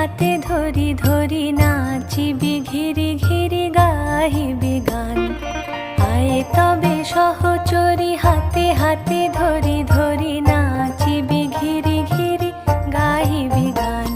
হাতে ধরি ধরি নাচিবি, ঘিরি ঘিরি গাহিবি গান। আয় তবে সহচরি, হাতে হাতে ধরি ধরি নাচিবি, ঘিরি ঘিরি গাহিবি গান।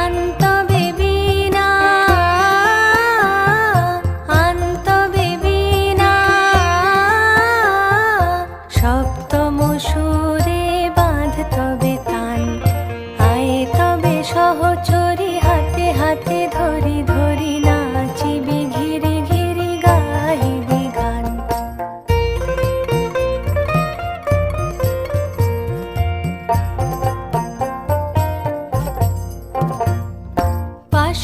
আন্ত বেবিনা আন্ত বেবিনা সপ্তম সুরে